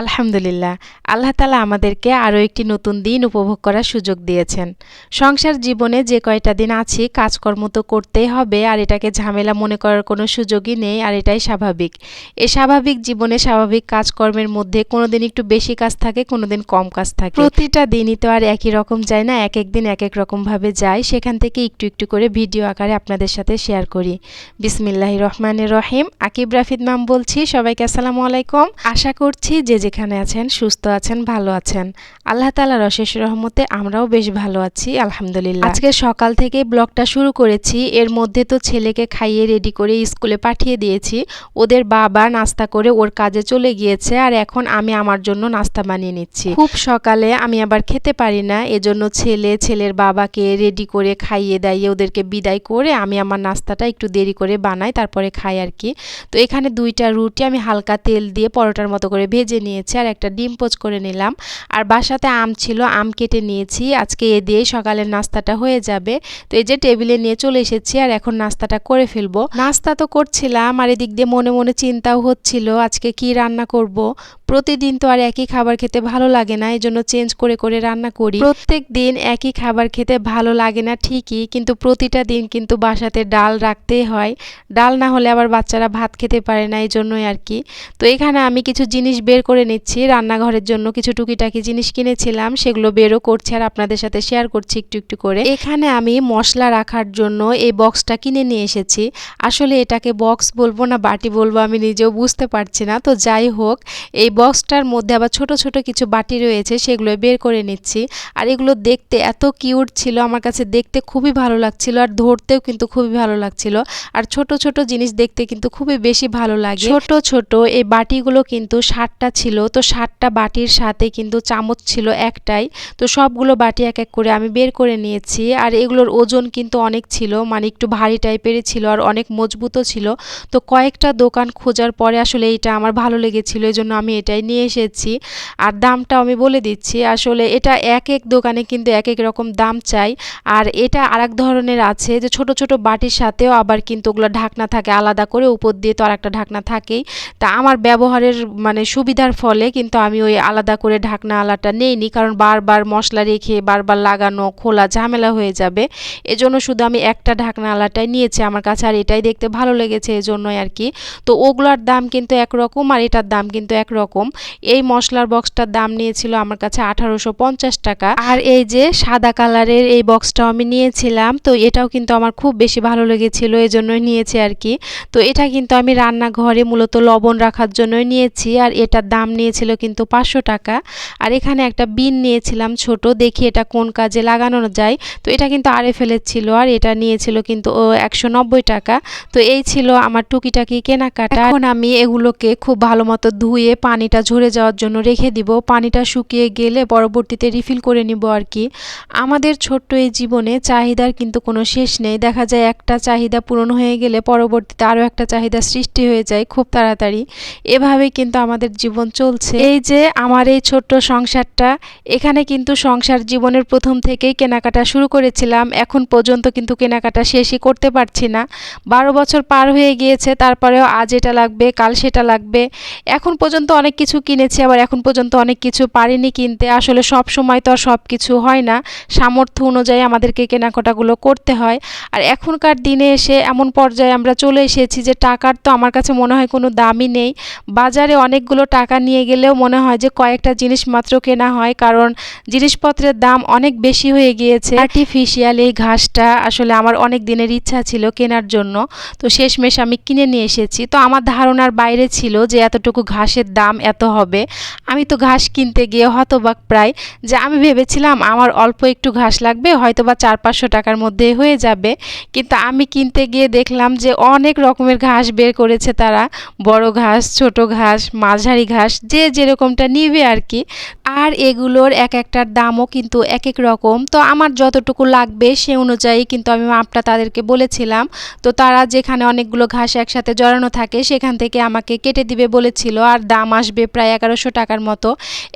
আলহামদুলিল্লাহ, আল্লাহ তালা আমাদেরকে আরও একটি নতুন দিন উপভোগ করার সুযোগ দিয়েছেন। সংসার জীবনে যে কয়টা দিন আছি, কাজকর্ম তো করতেই হবে, আর এটাকে ঝামেলা মনে করার কোনো সুযোগই নেই, আর এটাই স্বাভাবিক। এ স্বাভাবিক জীবনে স্বাভাবিক কাজকর্মের মধ্যে কোনো দিন একটু বেশি কাজ থাকে কোনো দিন কম কাজ থাকে। প্রতিটা দিনই তো আর একই রকম যায় না, এক এক দিন এক এক রকমভাবে যায়। সেখান থেকে একটু একটু করে ভিডিও আকারে আপনাদের সাথে শেয়ার করি। বিসমিল্লাহ রহমানের রহিম। আকিব রাফিদ মাম বলছি, সবাইকে আসসালামু আলাইকুম। আশা করছি যে যেখানে আছেন, সুস্থ আছেন, ভালো আছেন। আল্লাহ তালার অশেষ রহমতে আমরাও বেশ ভালো আছি, আলহামদুলিল্লাহ। আজকে সকাল থেকে ব্লগটা শুরু করেছি। এর মধ্যে তো ছেলেকে খাইয়ে রেডি করে স্কুলে পাঠিয়ে দিয়েছি। ওদের বাবা নাস্তা করে ওর কাজে চলে গিয়েছে আর এখন আমি আমার জন্য নাস্তা বানিয়ে নিচ্ছি। খুব সকালে আমি আবার খেতে পারি না, এজন্য ছেলে ছেলের বাবাকে রেডি করে খাইয়ে দাইয়ে ওদেরকে বিদায় করে আমি আমার নাস্তাটা একটু দেরি করে বানাই, তারপরে খাই আর কি। তো এখানে দুইটা রুটি আমি হালকা তেল দিয়ে পরোটার মতো করে ভেজে নিয়েছি আর একটা ডিম পোচ করে নিলাম। আর বাসাতে আম ছিল, আম কেটে নিয়েছি। আজকে এ দিয়েই সকালের নাস্তাটা হয়ে যাবে। তো এই যে টেবিলে নিয়ে চলে এসেছি আর এখন নাস্তাটা করে ফেলব। নাস্তা তো করছিলাম আর এদিক দিয়ে মনে মনে চিন্তাও হচ্ছিল, আজকে কি রান্না করব? প্রতিদিন তো আর একই খাবার খেতে ভালো লাগে না এই জন্য চেঞ্জ করে করে রান্না করি। প্রত্যেক দিন একই খাবার খেতে ভালো লাগে না ঠিকই, কিন্তু প্রতিটা দিন কিন্তু বাসাতে ডাল রাখতেই হয়। ডাল না হলে আবার বাচ্চারা ভাত খেতে পারে না এই জন্যই আর কি। তো এখানে আমি কিছু জিনিস বের করে নিচ্ছি, রান্নাঘরের জন্য কিছু টুকিটাকি জিনিস কিনেছিলাম, সেগুলো বেরও করছি আর আপনাদের সাথে শেয়ার করছি একটু একটু করে। এখানে আমি মশলা রাখার জন্য এই বক্সটা কিনে নিয়ে এসেছি। আসলে এটাকে বক্স বলব না, বাটি বলব, আমি নিজেও বুঝতে পারছি না। তো যাই হোক, এই বক্সটার মধ্যে আবার ছোট ছোট কিছু বাটি রয়েছে, সেগুলো বের করে নিচ্ছি। আর এগুলো দেখতে এত কিউট ছিল, আমার কাছে দেখতে খুবই ভালো লাগছিল আর ধরতেও কিন্তু খুবই ভালো লাগছিল। আর ছোট ছোট জিনিস দেখতে কিন্তু খুবই বেশি ভালো লাগে। ছোট ছোট এই বাটিগুলো কিন্তু ষাটটা ছিল তো ষাটটা বাটির সাথে কিন্তু চামচ ছিল একটাই। তো সবগুলো বাটি এক এক করে আমি বের করে নিয়েছি। আর এগুলোর ওজন কিন্তু অনেক ছিল মানে একটু ভারী টাইপেরই ছিল আর অনেক মজবুতও ছিল। তো কয়েকটা দোকান খোঁজার পরে আসলে এইটা আমার ভালো লেগেছিল এই জন্য আমি এটাই নিয়ে এসেছি। আর দামটাও আমি বলে দিচ্ছি, আসলে এটা এক এক দোকানে কিন্তু এক এক রকম দাম চাই। আর এটা আরেক ধরনের আছে যে ছোট ছোট বাটির সাথেও আবার কিন্তু ওগুলো ঢাকনা থাকে, আলাদা করে উপর দিয়ে তো আর একটা ঢাকনা থাকেই। তা আমার ব্যবহারের মানে সুবিধার ফলে কিন্তু আমি ওই আলাদা করে ঢাকনা আলাটা নেইনি, কারণ বারবার মশলা রেখে, বারবার লাগানো, খোলা ঝামেলা হয়ে যাবে। এজন্য শুধু আমি একটা ঢাকনা আলাটাই নিয়েছি। আমার কাছে আর এটাই দেখতে ভালো লেগেছে এজন্যই আর কি। তো ওগুলার দাম কিন্তু একরকম আর এটার দাম কিন্তু একরকম। এই মশলার বক্সটার দাম নিয়েছিল আমার কাছে আঠারোশো পঞ্চাশ টাকা। আর এই যে সাদা কালারের এই বক্সটাও আমি নিয়েছিলাম, তো এটাও কিন্তু আমার খুব বেশি ভালো লেগেছিল এই জন্যই নিয়েছি আর কি। তো এটা কিন্তু আমি রান্নাঘরে মূলত লবণ রাখার জন্যই নিয়েছি, আর এটার দাম নিয়েছিল কিন্তু পাঁচশো টাকা। আর এখানে একটা বিন নিয়েছিলাম ছোট, দেখি এটা কোন কাজে লাগানো যায়। তো এটা কিন্তু আরে ফেলেছিল আর এটা নিয়েছিল কিন্তু ও একশো নব্বই টাকা। তো এই ছিল আমার টুকিটাকি কেনাকাটা। এখন আমি এগুলোকে খুব ভালো মতো ধুয়ে পানিটা ঝরে যাওয়ার জন্য রেখে দিব। পানিটা শুকিয়ে গেলে পরবর্তীতে রিফিল করে নিব আর কি। আমাদের ছোট্ট এই জীবনে চাহিদার কিন্তু কোনো শেষ নেই। দেখা যায় একটা চাহিদা পূরণ হয়ে গেলে পরবর্তীতে আরও একটা চাহিদা সৃষ্টি হয়ে যায় খুব তাড়াতাড়ি। এভাবেই কিন্তু আমাদের জীবন চলছে। এই যে আমার এই ছোট্ট সংসারটা, এখানে কিন্তু সংসার জীবনের প্রথম থেকেই কেনাকাটা শুরু করেছিলাম। এখন পর্যন্ত কিন্তু কেনাকাটা শেষই করতে পারছি না। বারো বছর পার হয়ে গিয়েছে, তারপরেও আজ এটা লাগবে, কাল সেটা লাগবে। এখন পর্যন্ত অনেক কিছু কিনেছি, আবার এখন পর্যন্ত অনেক কিছু পারিনি কিনতে। আসলে সব সময় তো আর সব কিছু হয় না। সামর্থ্য অনুযায়ী আমাদেরকে কেনাকাটাগুলো করতে হয়। আর এখনকার দিনে এসে এমন পর্যায়ে আমরা চলে এসেছি যে টাকার তো আমার কাছে মনে হয় কোনো দামই নেই। বাজারে অনেকগুলো টাকা নিয়ে গেলেও মনে হয় যে কয়েকটা জিনিস মাত্র কেনা হয়, কারণ জিনিসপত্রের দাম অনেক বেশি হয়ে গিয়েছে। আর্টিফিশিয়াল এই ঘাসটা আসলে আমার অনেক দিনের ইচ্ছা ছিল কেনার জন্য। তো শেষমেশ আমি কিনে নিয়ে এসেছি। তো আমার ধারণার বাইরে ছিল যে এতটুকু ঘাসের দাম এত হবে। আমি তো ঘাস কিনতে গিয়ে হতবাক প্রায় যে আমি ভেবেছিলাম আমার অল্প একটু ঘাস লাগবে হয়তো বা চার পাঁচশো টাকার মধ্যে হয়ে যাবে। কিন্তু আমি কিনতে গিয়ে দেখলাম যে অনেক রকমের ঘাস বের করেছে তারা। বড় ঘাস, ছোট ঘাস, মাঝারি ঘাস যে যেরকমটা নিবে আর কি আর এগুলোর এক একটার দামও কিন্তু এক এক রকম। তো আমার যতটুকু লাগবে সে অনুযায়ী কিন্তু আমি মাপটা তাদেরকে বলেছিলাম। তো তারা যেখানে অনেকগুলো ঘাস একসাথে জড়ানো থাকে সেখান থেকে আমাকে কেটে দিবে বলেছিল। আর দাম আসবে প্রায় এগারোশো টাকার মতো।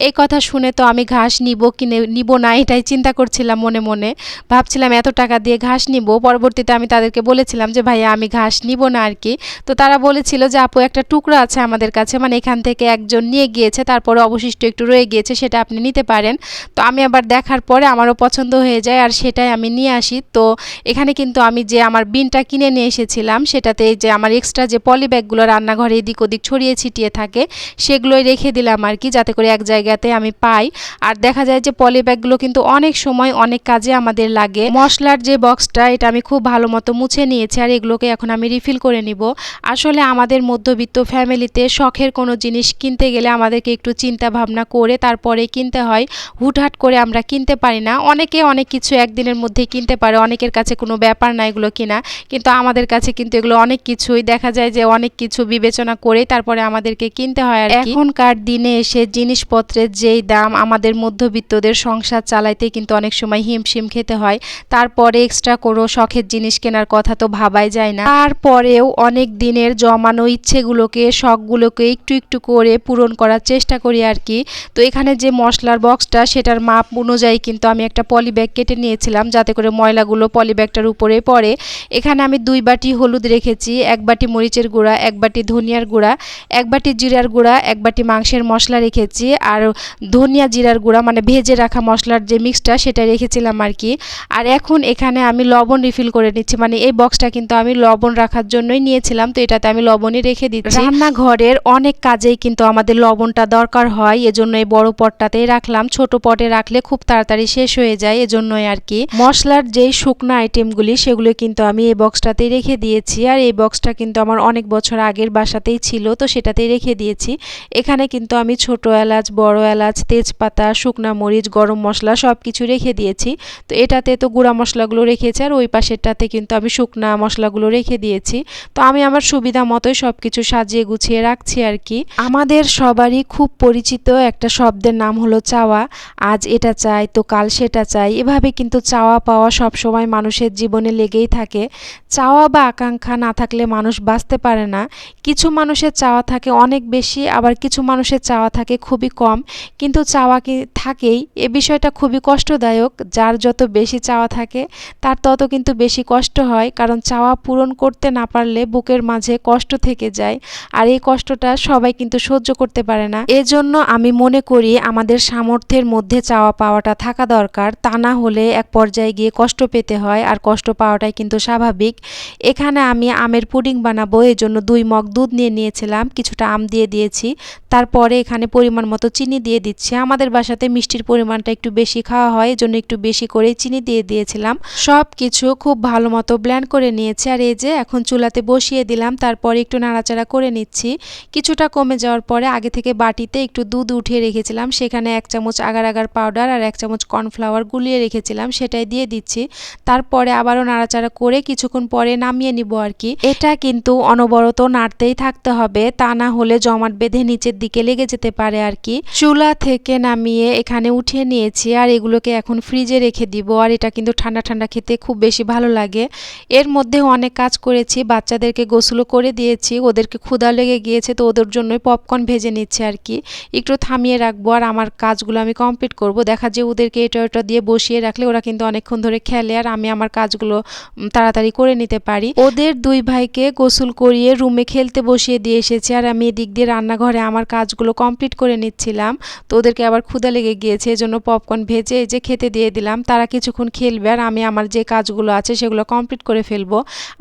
এই কথা শুনে তো আমি ঘাস নিব কিনে, নিব না এটাই চিন্তা করছিলাম মনে মনে। ভাবছিলাম এত টাকা দিয়ে ঘাস নিব। পরবর্তীতে আমি তাদেরকে বলেছিলাম যে, ভাইয়া, আমি ঘাস নিব না আর কি তো তারা বলেছিল যে, আপু, একটা টুকরো আছে আমাদের কাছে। মানে এখান থেকে একজন নিয়ে গিয়েছে, তারপরে অবশিষ্ট একটু রয়ে গিয়েছে, সেটা আপনি নিতে পারেন। তো আমি আবার দেখার পরে আমারও পছন্দ হয়ে যায় আর সেটাই আমি নিয়ে আসি। তো এখানে কিন্তু আমি যে আমার বিনটা কিনে নিয়ে এসেছিলাম, সেটাতে যে আমার এক্সট্রা যে পলি ব্যাগগুলো রান্নাঘরে এদিক ওদিক ছড়িয়ে ছিটিয়ে থাকে, সেগুলোই রেখে দিলাম আর কি, যাতে করে এক জায়গাতে আমি পাই। আর দেখা যায় যে পলি ব্যাগগুলো কিন্তু অনেক সময় অনেক কাজে আমাদের লাগে। মশলার যে বক্সটা এটা আমি খুব ভালো মতো মুছে নিয়েছি আর এগুলোকে এখন আমি রিফিল করে নিব। আসলে আমাদের মধ্যবিত্ত ফ্যামিলিতে শখের কোনো জিনিস কিনতে গেলে আমাদেরকে একটু চিন্তা ভাবনা করে তারপরে কিনতে হয়। হুটহাট করে আমরা কিনতে পারি না। অনেকে অনেক কিছু একদিনের মধ্যে কিনতে পারে। অনেকের কাছে কোনো ব্যাপার না এগুলো কিনা। কিন্তু আমাদের কাছে কিন্তু এগুলো অনেক কিছুই। দেখা যায় যে অনেক কিছু বিবেচনা করে তারপরে আমাদেরকে কিনতে হয় আর এখনকার দিনে এসে জিনিসপত্রের যেই দাম আমাদের মধ্যবিত্তদের সংসার চালাইতে কিন্তু অনেক সময় হিমশিম খেতে হয়। তারপরে এক্সট্রা কোনো শখের জিনিস কেনার কথা তো ভাবাই যায় না। তারপরেও অনেক দিনের জমানো ইচ্ছেগুলোকে, শখগুলোকে একটু একটু করে পূরণ করার চেষ্টা করি আর কি। তো এখানে যে মশলার বক্সটা সেটার মাপ অনুযায়ী কিন্তু আমি একটা পলি ব্যাগ কেটে নিয়েছিলাম যাতে করে ময়লাগুলো পলি ব্যাগটার উপরে পড়ে। এখানে আমি দুই বাটি হলুদ রেখেছি, এক বাটি মরিচের গুঁড়া, এক বাটি ধনিয়ার গুঁড়া, এক বাটি জিরার গুঁড়া, এক বাটি মাংসের মশলা রেখেছি। আর ধনিয়া জিরার গুঁড়া মানে ভেজে রাখা মশলার যে মিক্সটা সেটা রেখেছিলাম আর কি। আর এখন এখানে আমি লবণ রিফিল করে নিচ্ছি মানে এই বক্সটা কিন্তু আমি লবণ রাখার জন্যই নিয়েছিলাম, তো এটাতে আমি লবণই রেখে দিচ্ছি। রান্নাঘরের অনেক কাজেই কিন্তু আমাদের লবণটা দরকার হয় এজন্য এই বড় পটটাতেই রাখলাম। ছোট পটে রাখলে খুব তাড়াতাড়ি শেষ হয়ে যায়, এজন্যই আর কি। মশলার যেই শুকনো আইটেমগুলি, সেগুলো কিন্তু আমি এই বক্সটাতেই রেখে দিয়েছি। আর এই বক্সটা কিন্তু আমার অনেক বছর আগের বাসাতেই ছিল, তো সেটাতেই রেখে দিয়েছি। এখানে কিন্তু আমি ছোট এলাচ, বড় এলাচ, তেজপাতা, শুকনা মরিচ, গরম মশলা সব কিছু রেখে দিয়েছি। তো এটাতে তো গুঁড়া মশলাগুলো রেখেছি, আর ওই পাশেরটাতে কিন্তু আমি শুকনা মশলাগুলো রেখে দিয়েছি। তো আমি আমার সুবিধা মতোই সব কিছু সাজিয়ে গুছিয়ে রাখছি আর কি। আমাদের সবারই খুব পরিচিত একটা শব্দের নাম হলো চাওয়া। আজ এটা চাই, তো কাল সেটা চাই। এভাবে কিন্তু চাওয়া পাওয়া সব সময় মানুষের জীবনে লেগেই থাকে। চাওয়া বা আকাঙ্ক্ষা না থাকলে মানুষ বাঁচতে পারে না। কিছু মানুষের চাওয়া থাকে অনেক বেশি, আবার কিছু মানুষের চাওয়া থাকে খুবই কম। কিন্তু চাওয়া কি থাকেই? এ বিষয়টা খুবই কষ্টদায়ক। যার যত বেশি চাওয়া থাকে, তার তত কিন্তু বেশি কষ্ট হয়। কারণ চাওয়া পূরণ করতে না পারলে বুকের মাঝে কষ্ট থেকে যায়। আর এই কষ্টটা সবাই কিন্তু সহ্য করতে পারে না। এজন্য আমি মনে করি আমাদের সামর্থ্যের মধ্যে চাওয়া পাওয়াটা থাকা দরকার। তা না হলে এক পর্যায়ে গিয়ে কষ্ট পেতে হয় আর কষ্ট পাওয়াটাই কিন্তু স্বাভাবিক। এখানে আমি আমের পুডিং বানাবো এই জন্য দুই মগ দুধ নিয়ে নিয়েছিলাম, কিছুটা আম দিয়ে দিয়েছি। তারপরে এখানে পরিমাণ মতো চিনি দিয়ে দিচ্ছি। আমাদের বাসাতে মিষ্টির পরিমাণটা একটু বেশি খাওয়া হয়, এজন্য একটু বেশি করে চিনি দিয়ে দিয়েছিলাম। সব কিছু খুব ভালো মতো ব্ল্যান্ড করে নিয়েছি আর এই যে এখন চুলাতে বসিয়ে দিলাম, তারপরে একটু নাড়াচাড়া করে নিচ্ছি। কিছুটা কমে যাওয়ার পরে আগে থেকে বাটিতে একটু দুধ উঠিয়ে রেখেছিলাম। সেখানে এক চামচ আগার আগার পাউডার আর এক চামচ কর্নফ্লাওয়ার গুলিয়ে রেখেছিলাম। সেটাই দিয়ে দিচ্ছি। তারপরে আবারও নাড়াচাড়া করে কিছুক্ষণ পরে নামিয়ে নিব আর কি। এটা কিন্তু অনবরত নাড়তেই থাকতে হবে। তা না হলে জমাট বেঁধে নিচের দিকে লেগে যেতে পারে আর কি। চুলা থেকে নামিয়ে এখানে উঠিয়ে নিয়েছি আর এগুলোকে এখন ফ্রিজে রেখে দিব। আর এটা কিন্তু ঠান্ডা ঠান্ডা খেতে খুব বেশি ভালো লাগে। এর মধ্যেও অনেক কাজ করেছি। বাচ্চাদেরকে গোসলও করে দিয়েছি। ওদেরকে ক্ষুধা লেগে গিয়েছে তো ওদের জন্যই পপকর্ন ভেজে নিচ্ছে আর কি। একটু থামিয়ে রাখব আর আমার কাজগুলো আমি কমপ্লিট করব। দেখা যায় ওদেরকে এটা ওটা দিয়ে বসিয়ে রাখলে ওরা কিন্তু অনেকক্ষণ ধরে খেলে আর আমি আমার কাজগুলো তাড়াতাড়ি করে নিতে পারি। ওদের দুই ভাইকে গোসল করিয়ে রুমে খেলতে বসিয়ে দিয়ে এসেছে আর আমি এদিক দিয়ে রান্নাঘরে আমার কাজগুলো কমপ্লিট করে নিচ্ছিলাম। তো ওদেরকে আবার ক্ষুদা লেগে গিয়েছে, এজন্য পপকর্ন ভেজে এই যে খেতে দিয়ে দিলাম। তারা কিছুক্ষণ খেলবে আর আমি আমার যে কাজগুলো আছে সেগুলো কমপ্লিট করে ফেলব।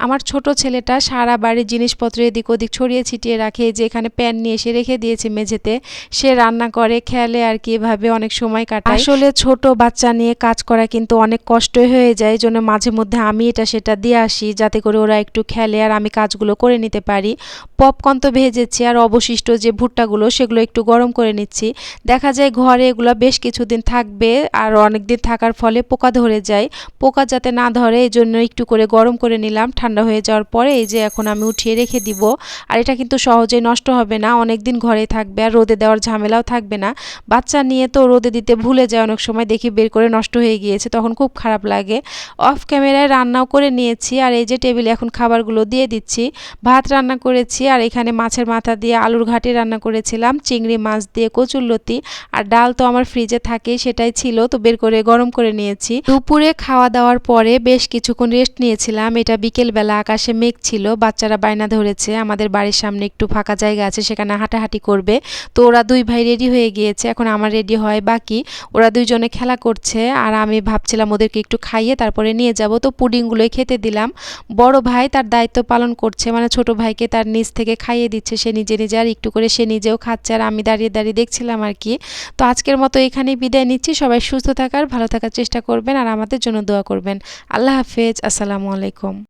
আমার ছোট ছেলেটা সারা বাড়ির জিনিসপত্র এদিক ওদিক ছড়িয়ে ছিটিয়ে রাখে যে এখানে প্যান নিয়ে এসে রেখে দিয়েছে। মেঝেতে। সে রান্না করে, খেলে আর কি, এভাবে অনেক সময় কাটায়। আসলে ছোট বাচ্চা নিয়ে কাজ করা কিন্তু অনেক কষ্টই হয়ে যায় জন্য মাঝে মধ্যে আমি এটা সেটা দিয়ে আসি, যাতে করে ওরা একটু খেলে আর আমি কাজগুলো করে নিতে পারি। পপকর্ন তো ভেজেছি আর অবশিষ্ট যে ভুট্টাগুলো, সেগুলো একটু গরম করে নিচ্ছি। দেখা যায় ঘরে এগুলো বেশ কিছুদিন থাকবে আর অনেক দিন থাকার ফলে পোকা ধরে যায়। পোকা যাতে না ধরে, এই জন্য একটু করে গরম করে নিলাম, ঠান্ডা হয়ে যাওয়ার পরে এই যে এখন আমি উঠিয়ে রেখে দিব। আর এটা কিন্তু সহজেই নষ্ট হবে না অনেক দিন ঘরে থাকবে আর রোদে দেওয়ার ঝামেলাও থাকবে না। বাচ্চা নিয়ে তো রোদে দিতে ভুলে যায় অনেক সময়, দেখি বের করে নষ্ট হয়ে গিয়েছে, তখন খুব খারাপ লাগে। অফ ক্যামেরায় রান্নাও করে নিয়েছি আর এই যে টেবিলে এখন খাবারগুলো দিয়ে দিচ্ছি। ভাত রান্না করেছি আর এখানে মাছের মাথা দিয়ে আলুর ঘাটি রান্না করেছিলাম, চিংড়ি মাছ দিয়ে কচুরলতি আর ডাল তো আমার ফ্রিজে থাকে, সেটাই ছিল, তো বের করে গরম করে নিয়েছি। দুপুরে খাওয়া দাওয়ার পরে বেশ কিছুক্ষণ রেস্ট নিয়েছিলাম, এটা বিকেলবেলা আকাশে মেঘ ছিল, বাচ্চারা বায়না ধরেছে, আমাদের বাড়ির সামনে একটু ফাঁকা জায়গা আছে, সেখানে হাঁটাহাঁটি করবে। করবে। তো ওরা দুই ভাই রেডি হয়ে গিয়েছে, এখন আমার রেডি হয় বাকি। ওরা দুইজনে খেলা করছে আর আমি ভাবছিলাম ওদেরকে একটু খাইয়ে তারপরে নিয়ে যাব। তো পুডিংগুলোই খেতে দিলাম। বড় ভাই তার দায়িত্ব পালন করছে মানে ছোট ভাইকে তার নিচ থেকে খাইয়ে দিচ্ছে। সে নিজে নিজে আর একটু করে সে নিজেও খাচ্ছে আর আমি দাঁড়িয়ে দাঁড়িয়ে দেখছিলাম আর কি। তো আজকের মতো এখানেই বিদায় নিচ্ছি। সবাই সুস্থ থাকার, ভালো থাকার চেষ্টা করবেন আর আমাদের জন্য দোয়া করবেন। আল্লাহ হাফেজ। আসসালামু আলাইকুম।